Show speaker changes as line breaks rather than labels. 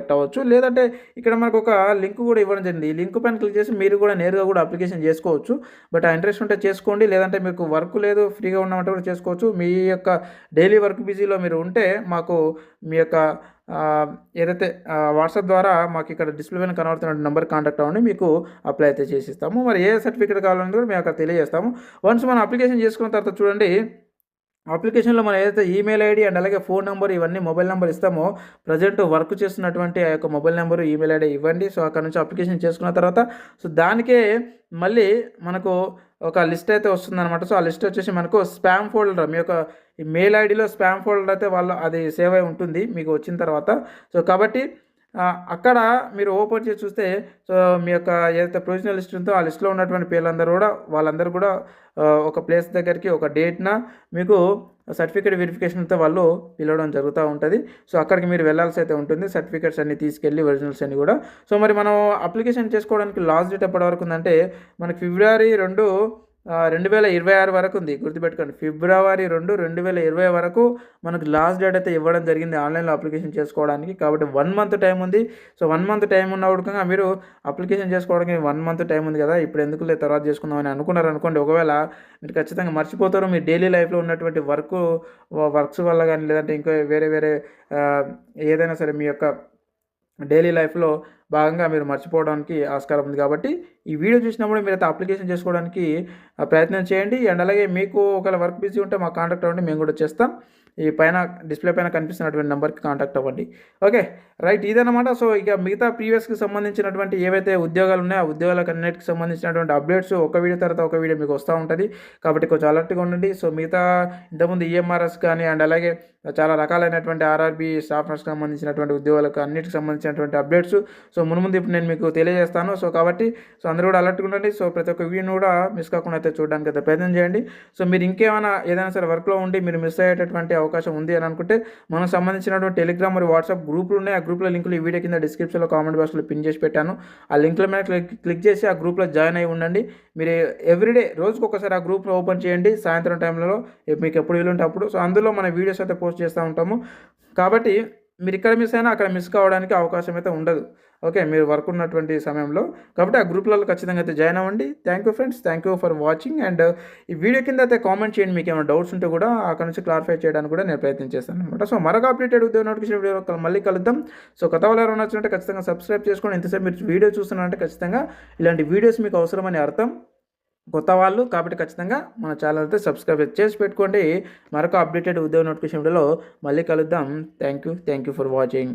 అవ్వచ్చు. లేదంటే ఇక్కడ మనకు ఒక లింక్ కూడా ఇవ్వడం జరిగింది. ఈ లింక్ పైన క్లిక్ చేసి మీరు కూడా నేరుగా కూడా అప్లికేషన్ చేసుకోవచ్చు. బట్ ఆ ఇంట్రెస్ట్ ఉంటే చేసుకోండి. లేదంటే మీకు వర్క్ లేదు ఫ్రీగా ఉన్నామంటే కూడా చేసుకోవచ్చు. మీ యొక్క డైలీ వర్క్ బిజీలో మీరు ఉంటే మాకు మీ యొక్క ఏదైతే వాట్సాప్ ద్వారా మాకు ఇక్కడ డిస్ప్లే పైన కనబడుతున్న నెంబర్ కాంటాక్ట్ అవ్వండి. మీకు అప్లై అయితే చేసిస్తాము. మరి ఏ సర్టిఫికేట్ కావాలని కూడా మేము అక్కడ తెలియజేస్తాము. వన్స్ మనం అప్లికేషన్ చేసుకున్న తర్వాత చూడండి. అప్లికేషన్లో మనం ఏదైతే ఈమెయిల్ ఐడి అండ్ అలాగే ఫోన్ నెంబర్ ఇవన్నీ మొబైల్ నెంబర్ ఇస్తామో ప్రజెంట్ వర్క్ చేస్తున్నటువంటి ఆ యొక్క మొబైల్ నెంబర్ ఈమెయిల్ ఐడి ఇవ్వండి. సో అక్కడ నుంచి అప్లికేషన్ చేసుకున్న తర్వాత సో దానికే మళ్ళీ మనకు ఒక లిస్ట్ అయితే వస్తుందన్నమాట. సో ఆ లిస్ట్ వచ్చేసి మనకు స్పామ్ ఫోల్డర్ మీ యొక్క ఈ మెయిల్ ఐడిలో స్పామ్ ఫోల్డర్ అయితే వాళ్ళు అది సేవ్ అయి ఉంటుంది మీకు వచ్చిన తర్వాత. సో కాబట్టి అక్కడ మీరు ఓపెన్ చేసి చూస్తే సో మీ యొక్క ఏదైతే ప్రొవిజనల్ లిస్ట్ ఉందో ఆ లిస్ట్లో ఉన్నటువంటి పేర్లందరూ కూడా వాళ్ళందరూ కూడా ఒక ప్లేస్ దగ్గరికి ఒక డేట్న మీకు సర్టిఫికేట్ వెరిఫికేషన్తో వాళ్ళు పిలవడం జరుగుతూ ఉంటుంది. సో అక్కడికి మీరు వెళ్ళాల్సి అయితే ఉంటుంది. సర్టిఫికేట్స్ అన్ని తీసుకెళ్ళి ఒరిజినల్స్ అన్ని కూడా. సో మరి మనం అప్లికేషన్ చేసుకోవడానికి లాస్ట్ డేట్ ఎప్పటి వరకు ఉందంటే మనకి ఫిబ్రవరి రెండు రెండు వేల ఇరవై ఆరు వరకు ఉంది గుర్తుపెట్టుకోండి. ఫిబ్రవరి రెండు రెండు వేల ఇరవై వరకు మనకు లాస్ట్ డేట్ అయితే ఇవ్వడం జరిగింది ఆన్లైన్లో అప్లికేషన్ చేసుకోవడానికి. కాబట్టి వన్ మంత్ టైం ఉంది. సో వన్ మంత్ టైం ఉన్నప్పుడు మీరు అప్లికేషన్ చేసుకోవడానికి వన్ మంత్ టైం ఉంది కదా. ఇప్పుడు ఎందుకు లేదు తర్వాత చేసుకుందామని అనుకున్నారు అనుకోండి. ఒకవేళ మీరు ఖచ్చితంగా మర్చిపోతారు. మీ డైలీ లైఫ్లో ఉన్నటువంటి వర్క్ వర్క్స్ వల్ల కానీ లేదంటే ఇంకో వేరే వేరే ఏదైనా సరే మీ యొక్క డైలీ లైఫ్లో భాగంగా మీరు మర్చిపోవడానికి ఆస్కారం ఉంది కాబట్టి ఈ వీడియో చూసినప్పుడు మీరు అయితే అప్లికేషన్ చేసుకోవడానికి ప్రయత్నం చేయండి. అండ్ అలాగే మీకు ఒకవేళ వర్క్ బిజీ ఉంటే మా కాంటాక్ట్ అవ్వండి మేము కూడా చేస్తాం ఈ పైన డిస్ప్లే పైన కనిపిస్తున్నటువంటి నెంబర్కి కాంటాక్ట్ అవ్వండి. ఓకే రైట్ ఇదన్నమాట. సో ఇక మిగతా ప్రీవియస్కి సంబంధించినటువంటి ఏవైతే ఉద్యోగాలు ఉన్నాయో ఆ ఉద్యోగాలకు అన్నిటికి సంబంధించినటువంటి అప్డేట్స్ ఒక వీడియో తర్వాత ఒక వీడియో మీకు వస్తూ ఉంటుంది. కాబట్టి కొంచెం అలర్ట్గా ఉండండి. సో మిగతా ఇంతకుముందు ఈఎంఆర్ఎస్ కానీ అండ్ అలాగే చాలా రకాలైనటువంటి ఆర్ఆర్బి స్టాఫ్నర్స్కి సంబంధించినటువంటి ఉద్యోగాలకు అన్నిటికి సంబంధించినటువంటి అప్డేట్స్ సో మునుముందు ఇప్పుడు నేను మీకు తెలియజేస్తాను. సో కాబట్టి సో అందరూ కూడా అలర్ట్గా ఉండండి. సో ప్రతి ఒక్క వీడియోని కూడా మిస్ కాకుండా అయితే చూడడానికి అయితే ప్రయత్నం చేయండి. సో మీరు ఇంకేమైనా ఏదైనా సరే వర్క్లో ఉండి మీరు మిస్ అయ్యేటటువంటి అవకాశం ఉంది అని అనుకుంటే మనకు సంబంధించినటువంటి టెలిగ్రామ్ మరియు వాట్సాప్ గ్రూపులు ఉన్నాయి. ఆ గ్రూప్లో లింకులు ఈ వీడియో కింద డిస్క్రిప్షన్లో కామెంట్ బాక్స్లో పిన్ చేసి పెట్టాను. ఆ లింక్ల మీద క్లిక్ చేసి ఆ గ్రూప్లో జాయిన్ అయి ఉండండి. మీరు ఎవ్రీడే రోజుకొకసారి ఆ గ్రూప్లో ఓపెన్ చేయండి. సాయంత్రం టైంలో మీకు ఎప్పుడు వీలుంటే అప్పుడు. సో అందులో మన వీడియోస్ అయితే పోస్ట్ చేస్తూ ఉంటాము. కాబట్టి మీరు ఇక్కడ మిస్ అయినా అక్కడ మిస్ కావడానికి అవకాశం అయితే ఉండదు. ఓకే మీరు వర్క్ ఉన్నటువంటి సమయంలో. కాబట్టి ఆ గ్రూప్లలో ఖచ్చితంగా అయితే జాయిన్ అవ్వండి. Thank you friends thank you for watching and ఈ వీడియో కింద అయితే కామెంట్ చేయండి. మీకు ఏమైనా డౌట్స్ ఉంటే కూడా అక్కడ నుంచి క్లారిఫై చేయడానికి కూడా నేను ప్రయత్నం చేస్తాను అనమాట సో మరొక అప్డేటెడ్ ఉద్యోగ నోటిఫికేషన్ వీడియో మళ్ళీ కలుద్దాం. సో కథ వాళ్ళు ఎవరైనా నచ్చినట్టే ఖచ్చితంగా సబ్స్క్రైబ్ చేసుకోండి ఎంతసేపు మీరు వీడియో చూస్తున్నారంటే ఖచ్చితంగా ఇలాంటి వీడియోస్ మీకు అవసరమని అర్థం. కొత్త వాళ్ళు కాబట్టి ఖచ్చితంగా మన ఛానల్ అయితే సబ్స్క్రైబ్ చేసి పెట్టుకోండి. మరొక అప్డేటెడ్ ఉద్యోగ నోటిఫికేషన్ వీడియోలో మళ్ళీ కలుద్దాం. Thank you thank you for watching